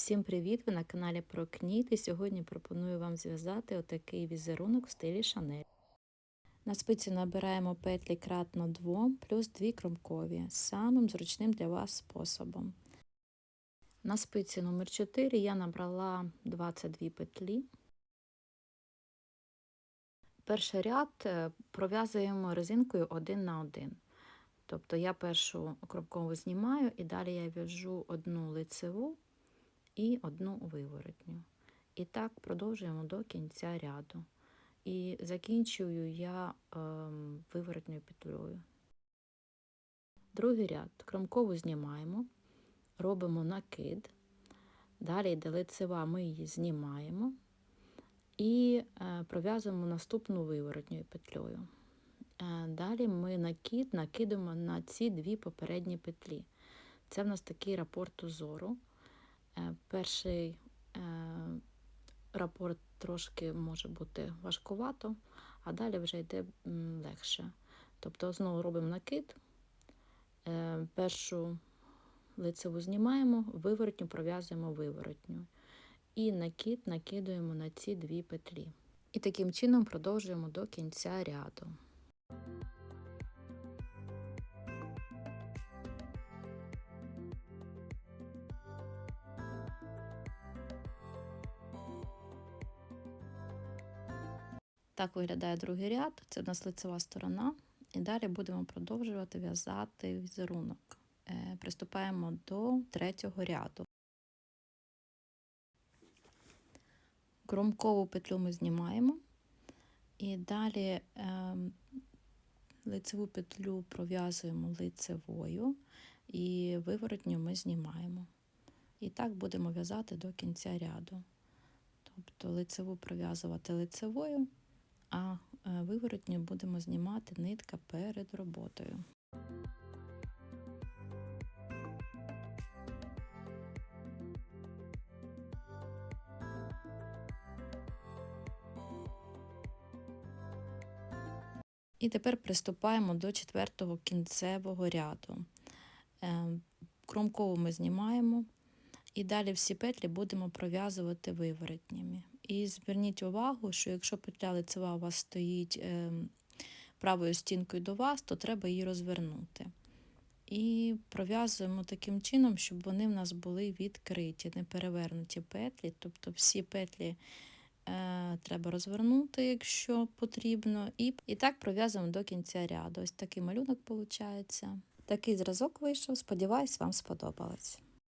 Всім привіт! Ви на каналі Прокніт і сьогодні пропоную вам зв'язати отакий візерунок в стилі Шанель. На спиці набираємо петлі кратно 2 плюс 2 кромкові, самим зручним для вас способом. На спиці номер 4 я набрала 22 петлі. Перший ряд е, пров'язуємо резинкою один на один. Тобто я першу кромкову знімаю і далі я в'яжу одну лицеву і одну виворотню. І так продовжуємо до кінця ряду. І закінчую я е, виворотньою петлею. Другий ряд кромкову знімаємо, робимо накид. Далі йде лицева, ми її знімаємо і е, пров'язуємо наступну виворотньою петлею. Е, далі ми накид накидемо на ці дві попередні петлі. Це в нас такий рапорт узору. Е, перший е, рапорт трошки може бути важкувато, а далі вже йде легше. Тобто знову робимо накид, е, першу лицеву знімаємо, виворотню пров'язуємо виворотню. І накид накидуємо на ці дві петлі. І таким чином продовжуємо до кінця ряду. Так виглядає другий ряд, це в нас лицева сторона. І далі будемо продовжувати в'язати візерунок. Е, приступаємо до третього ряду. Кромкову петлю ми знімаємо, і далі е, лицеву петлю пров'язуємо лицевою, і виворотню ми знімаємо. І так будемо в'язати до кінця ряду. Тобто лицеву пров'язувати лицевою а е, виворотню будемо знімати нитка перед роботою. І тепер приступаємо до четвертого кінцевого ряду. Е, кромкову ми знімаємо, і далі всі петлі будемо пров'язувати виворотнями. І зверніть увагу, що якщо петля лицева у вас стоїть ем, правою стінкою до вас, то треба її розвернути. І пров'язуємо таким чином, щоб вони в нас були відкриті, не перевернуті петлі. Тобто всі петлі е, треба розвернути, якщо потрібно. І і так пров'язуємо до кінця ряду. Ось такий малюнок виходить. Такий зразок вийшов. Сподіваюсь, вам сподобалось.